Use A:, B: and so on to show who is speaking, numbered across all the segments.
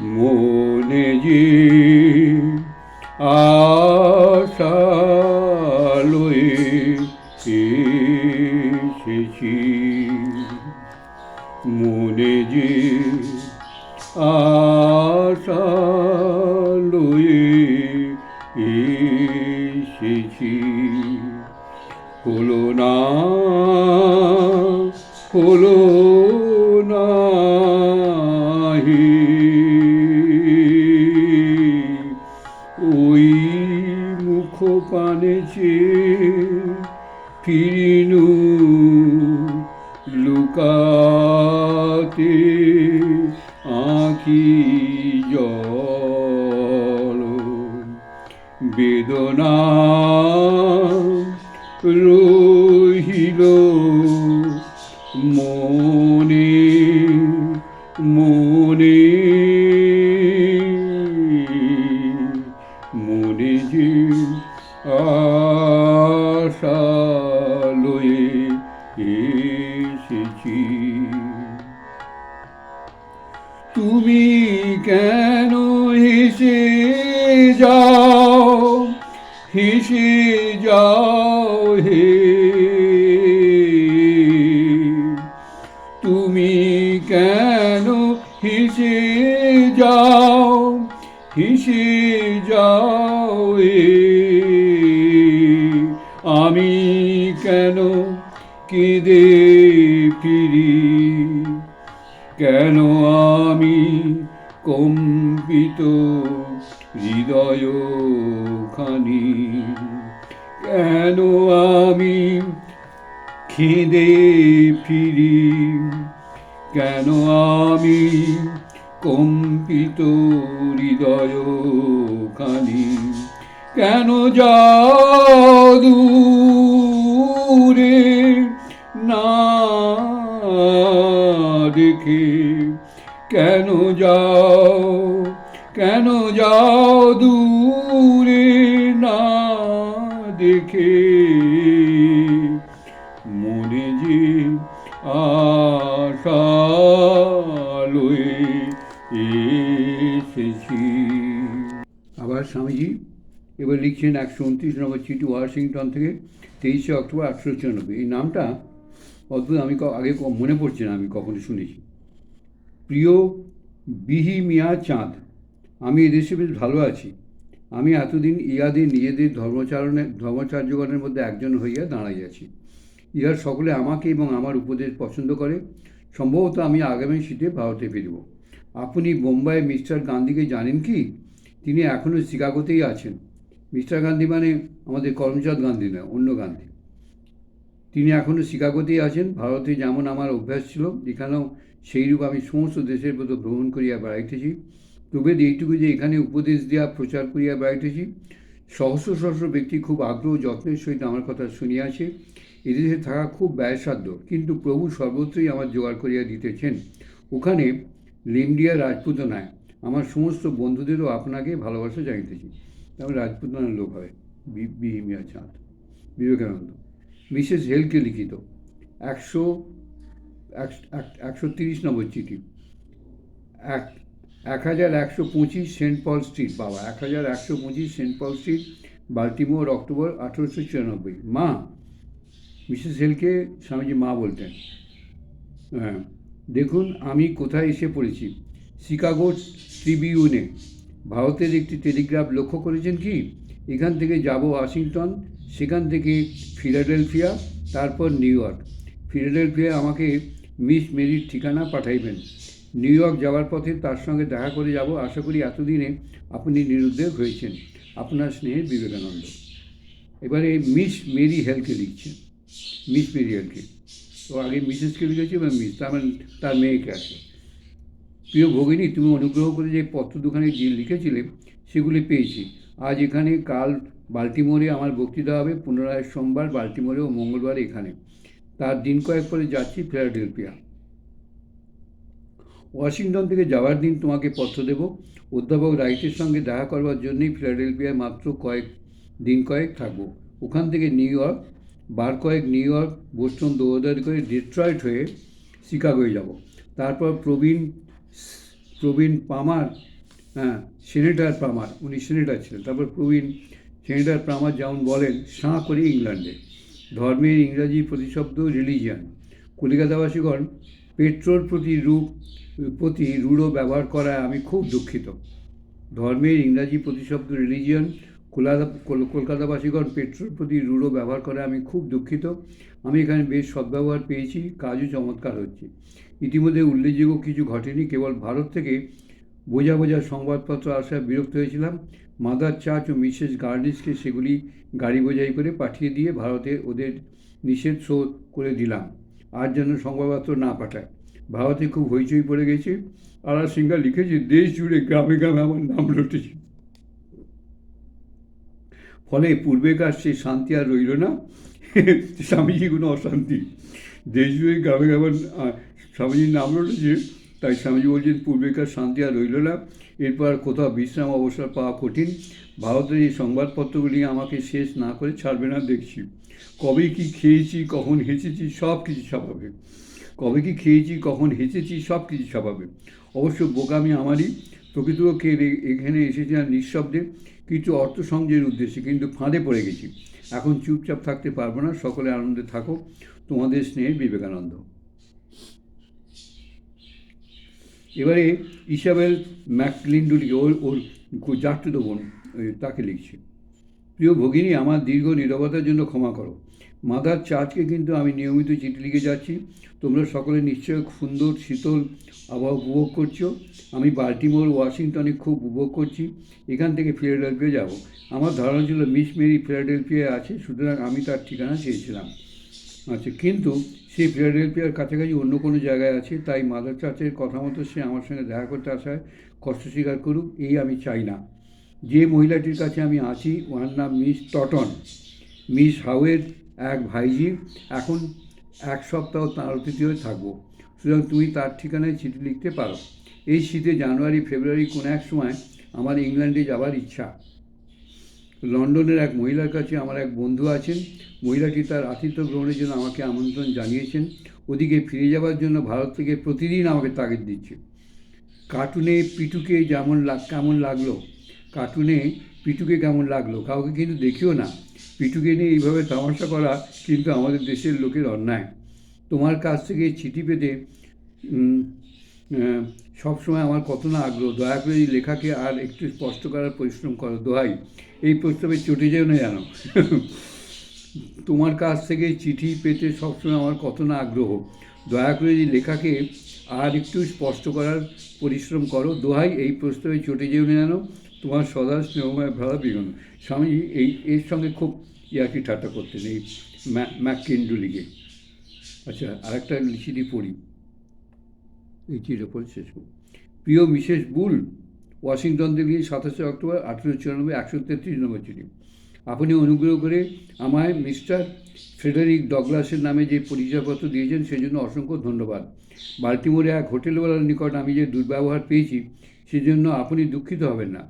A: মনে যে এসেছি। মনে যে এসেছি। হলো না হলো পানে চেয়ে ফিরিনু লুকাতে আঁকি জল বেদনা রহিল মনে এসেছি তুমি কেন হেসে যাও? হেসে যাও হে। তুমি কেন হেসে যাও? হেসে যাও হে। আমি কেন কেঁদে ফিরি কেন আমি কম্পিত হৃদয় খানি? কেন আমি খেদে ফিরি? কেন আমি কম্পিত হৃদয় খানি? কেন যাদূরে দূরে না দেখে মনে যে আশা লয়ে এসেছি। আবার স্বামীজি এবার লিখছেন একশো উনত্রিশ নম্বর চিঠি ওয়াশিংটন থেকে তেইশে অক্টোবর আঠেরোশো চুরানব্বই। এই নামটা অদ্ভুত, আমি আগে মনে পড়ছে না, আমি কখনো শুনেছি। প্রিয় বিহি মিয়া চাঁদ আমি এদেশে বেশ ভালো আছি। আমি এতদিন ইহাদের নিজেদের ধর্মচারণের ধর্মচার্যগণের মধ্যে একজন হইয়া দাঁড়াইয়াছি ইহার সকলে আমাকে এবং আমার উপদেশ পছন্দ করে। সম্ভবত আমি আগামী শীতে ভারতে ফিরব। আপনি বোম্বাই মিস্টার গান্ধীকে জানেন কি? তিনি এখনও শিকাগোতেই আছেন। মিস্টার গান্ধী মানে আমাদের করমচাঁদ গান্ধী নয়, অন্য গান্ধী। তিনি এখনও শিকাগোতেই আছেন। ভারতে যেমন আমার অভ্যাস ছিল, এখানেও সেইরূপ আমি সমস্ত দেশের মতো ভ্রমণ করিয়া বেড়াইতেছি। তবে এইটুকু যে এখানে উপদেশ দেওয়া প্রচার করিয়া বেড়াইতেছি। সহস্র সহস্র ব্যক্তি খুব আগ্রহ যত্নের সহিত আমার কথা শুনিয়াছে। এদেশে থাকা খুব ব্যয়সাধ্য, কিন্তু প্রভু সর্বত্রই আমার জোগাড় করিয়া দিতেছেন। ওখানে লিন্ডিয়া রাজপুতনায় আমার সমস্ত বন্ধুদেরও আপনাকে ভালোবাসা জানিতেছি। তারপরে রাজপুতনার লোক হয় বিহিমিয়া চাঁদ, বিবেকানন্দ। মিসেস হেলকে লিখিত, একশো এক- এক- একশো তিরিশ নম্বর চিঠি। এক এক হাজার একশো পঁচিশ সেন্ট পল স্ট্রিট, বাবা, এক হাজার একশো পঁচিশ saint Paul street, Baltimore, October আঠেরোশো চুরানব্বই। মা, মিসেস হেলকে স্বামীজি মা বলতেন হ্যাঁ দেখুন, আমি কোথায় এসে পড়েছি? শিকাগো ট্রিবিউনে। ভারতের একটি টেলিগ্রাফ লক্ষ্য করেছেন কি? এখান থেকে যাব ওয়াশিংটন, সেখান থেকে ফিলাডেলফিয়া, তারপর নিউ ইয়র্ক। ফিলাডেলফিয়া আমাকে মিস মেরির ঠিকানা পাঠাইবেন। নিউ ইয়র্ক যাওয়ার পথে তার সঙ্গে দেখা করে যাব। আশা করি এতদিনে আপনি নিরুদ্বেগ হয়েছেন। আপনার স্নেহের বিবেকানন্দ। এবারে মিস মেরি হেলকে লিখছেন মিস মেরি হেলকে। তো আগে মিসেসকে লিখেছে এবং মিস তার মানে তার মেয়েকে আছে। প্রিয় ভগিনী, তুমি অনুগ্রহ করে যে পত্র দুখানে যে লিখেছিলে, সেগুলি পেয়েছি। আজ এখানে, কাল বাল্টিমোরে আমার বক্তৃতা হবে। পুনরায় সোমবার বাল্টিমোরে ও মঙ্গলবার এখানে। তার দিন কয়েক পরে যাচ্ছি ফিলাডেলফিয়া। ওয়াশিংটন থেকে যাওয়ার দিন তোমাকে পত্র দেব। অধ্যাপক রাইটের সঙ্গে দেখা করবার জন্যই ফিলাডেলফিয়ায় মাত্র কয়েক দিন কয়েক থাকব। ওখান থেকে নিউ ইয়র্ক, বার কয়েক নিউ ইয়র্ক, বোস্টন দৌড়াদৌড়ি করে ডিট্রয়েট হয়ে শিকাগোয় যাব। তারপর প্রবীণ প্রবীণ পামার হ্যাঁ সেনেটার পামার, উনি সেনেটার ছিলেন। তারপর প্রবীণ সেনেটার পামার যেমন বলেন, সাঁ করে ইংল্যান্ডে। ধর্মের ইংরাজি প্রতিশব্দ, রিলিজিয়ান। কলিকাতাবাসীগণ পেট্রোর প্রতি রূপ প্রতি রূঢ় ব্যবহার করায় আমি খুব দুঃখিত। ধর্মের ইংরাজি প্রতিশব্দ রিলিজিয়ন কলকাতা, কলকাতাবাসীগণ পেট্রোল প্রতি রূঢ় ব্যবহার করে আমি খুব দুঃখিত। আমি এখানে বেশ সদ্ব্যবহার পেয়েছি, কাজও চমৎকার হচ্ছে। ইতিমধ্যে উল্লেখযোগ্য কিছু ঘটেনি, কেবল ভারত থেকে বোঝা বোঝা সংবাদপত্র আসায় বিরক্ত হয়েছিলাম। মাদার চার্চ ও মিসেস গার্নিসকে সেগুলি গাড়ি বোঝাই করে পাঠিয়ে দিয়ে ভারতে ওদের নিষেধ শোধ করে দিলাম। আর যেন সংবাদপত্র না পাঠায়। ভারতে খুব হইচই পড়ে গেছে। আরা সিংহা লিখেছে, দেশ জুড়ে গ্রামে গ্রামে আমার নাম লুটেছে। ফলে পূর্বেকার সেই শান্তি আর রইল না। স্বামীজি কোনো অশান্তি। দেশ জুড়ে গ্রামে গ্রামে স্বামীজির নাম লুটেছে, তাই স্বামীজি বলছেন, পূর্বেকার শান্তি আর রইল না। এরপর কোথাও বিশ্রাম অবসর পাওয়া কঠিন। ভারতের এই সংবাদপত্রগুলি আমাকে শেষ না করে ছাড়বে না, দেখছি। কবে কি খেয়েছি, কখন হেসেছি সব কিছু ছাপাবে। কবে কি খেয়েছি, কখন হেসেছি সব কিছু ছাপাবে অবশ্য বোকামি আমারই। প্রকৃতপক্ষে এখানে এসেছিলাম নিঃশব্দে। কিছু অর্থ সংযোগের উদ্দেশ্যে, কিন্তু ফাঁদে পড়ে গেছি। এখন চুপচাপ থাকতে পারব না। সকলে আনন্দে থাকো। তোমাদের স্নেহের বিবেকানন্দ। এবারে ইসাবেল ম্যাকলিন্ডুলিকে ওর ওর জাট্টুতো বোন তাকে লিখছে। প্রিয় ভগিনী, আমার দীর্ঘ নীরবতার জন্য ক্ষমা করো। মাদার চার্চকে কিন্তু আমি নিয়মিত চিঠি লিখে যাচ্ছি। তোমরা সকলে নিশ্চয়ই সুন্দর, শীতল আবহাওয়া উপভোগ করছ। আমি বাল্টিমোর, ওয়াশিংটনে খুব উপভোগ করছি। এখান থেকে ফিলাডেলফিয়া যাব। আমার ধারণা ছিল মিস মেরি ফিলাডেলফিয়ায় আছে, সুতরাং আমি তার ঠিকানা চেয়েছিলাম। আচ্ছা কিন্তু সে ফিলাডেলফিয়ার কাছাকাছি অন্য কোনো জায়গায় আছে, তাই মাদার চার্চের কথা মতো সে আমার সঙ্গে দেখা করতে আসায় কষ্ট স্বীকার করুক, এই আমি চাই না। যে মহিলাটির কাছে আমি আছি, ওনার নাম মিস টটন। মিস হাউয়ের এক ভাইজি, এখন এক সপ্তাহ তাঁর অতিথি হয়ে থাকব। সুতরাং তুমি তার ঠিকানায় চিঠি লিখতে পারো। এই শীতে জানুয়ারি, ফেব্রুয়ারি কোনো এক সময় আমার ইংল্যান্ডে যাবার ইচ্ছা। লন্ডনের এক মহিলার কাছে আমার এক বন্ধু আছেন। মহিলাটি তার আতিথ্য গ্রহণের জন্য আমাকে আমন্ত্রণ জানিয়েছেন। ওদিকে ফিরে যাওয়ার জন্য ভারত থেকে প্রতিদিন আমাকে তাগিদ দিচ্ছে। কার্টুনে পিটুকে যেমন লাগ, কেমন লাগল? কার্টুনে পিটুকে কেমন লাগল? কাউকে কিন্তু দেখিও না। পিটুকে নিয়ে এইভাবে তামাশা করা কিন্তু আমাদের দেশের লোকের অন্যায়। তোমার কাছ থেকে চিঠি পেতে সবসময় আমার কত না আগ্রহ। দয়া করে এই লেখাকে আর একটু স্পষ্ট করার পরিশ্রম করো। দোহাই, এই প্রস্তাবে চটে যেও না জানো তোমার কাছ থেকে চিঠি পেতে সবসময় আমার কত না আগ্রহ। দয়া করে এই লেখাকে আর একটু স্পষ্ট করার পরিশ্রম করো। দোহাই, এই প্রস্তাবে চটে যেও না জানো তোমার সদা স্নেহময় ভরা বিগন স্বামীজি এই, এর সঙ্গে খুব ইয়ার্কি ঠাট্টা করতেন এই ম্যাককেন্ডুলিকে। আচ্ছা আরেকটা চিঠি পড়ি। এই চিঠিটা পড়ে শেষ প্রিয় মিসেস বুল, ওয়াশিংটন থেকে সাতাশে অক্টোবর আঠেরোশো চুরানব্বই, একশো তেত্রিশ নম্বর চিঠি। আপনি অনুগ্রহ করে আমায় মিস্টার ফ্রেডারিক ডগলাসের নামে যে পরিচয়পত্র দিয়েছেন, সেজন্য অসংখ্য ধন্যবাদ। বাল্টিমোরে এক হোটেলওয়ালার নিকট আমি যে দুর্ব্যবহার পেয়েছি, সেজন্য আপনি দুঃখিত হবেন না।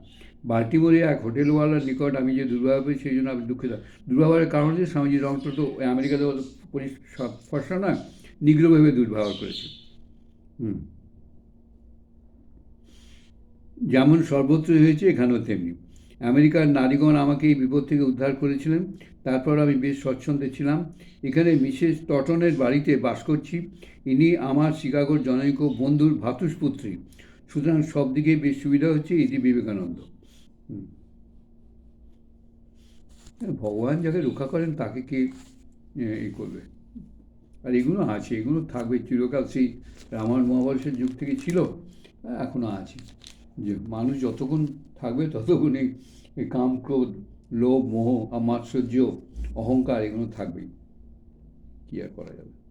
A: বাল্টিমোরে এক হোটেলওয়ালার নিকট আমি যে দুর্ব্যবহার পেয়েছি সেই জন্য আমি দুঃখিত। দুর্ব্যবহারের কারণ হচ্ছে স্বামীজির রংটা তো আমেরিকাতে পরি- না নিগ্রভাবে দুর্ব্যবহার করেছে। হুম। যেমন সর্বত্র হয়েছে, এখানেও তেমনি। আমেরিকার নারীগণ আমাকে এই বিপদ থেকে উদ্ধার করেছিলেন, তারপর আমি বেশ স্বচ্ছন্দে ছিলাম। এখানে মিসেস টটনের বাড়িতে বাস করছি। ইনি আমার শিকাগোর জনৈক বন্ধুর ভাতুষপুত্রী। সুতরাং সব দিকে বেশ সুবিধা হচ্ছে ইতি বিবেকানন্দ। ভগবান যাকে রক্ষা করেন তাকে কে এ, ই করবে? আর এগুলো আছে এগুলো থাকবে। চিরকাল সেই রামায়ণ মহাভারতের যুগ থেকে ছিল এখনও আছে। যে মানুষ যতক্ষণ থাকবে ততক্ষণ এই এই কাম ক্রোধ লোভ মোহ আর মাৎসর্য অহংকার এগুলো থাকবেই। কী আর করা যাবে?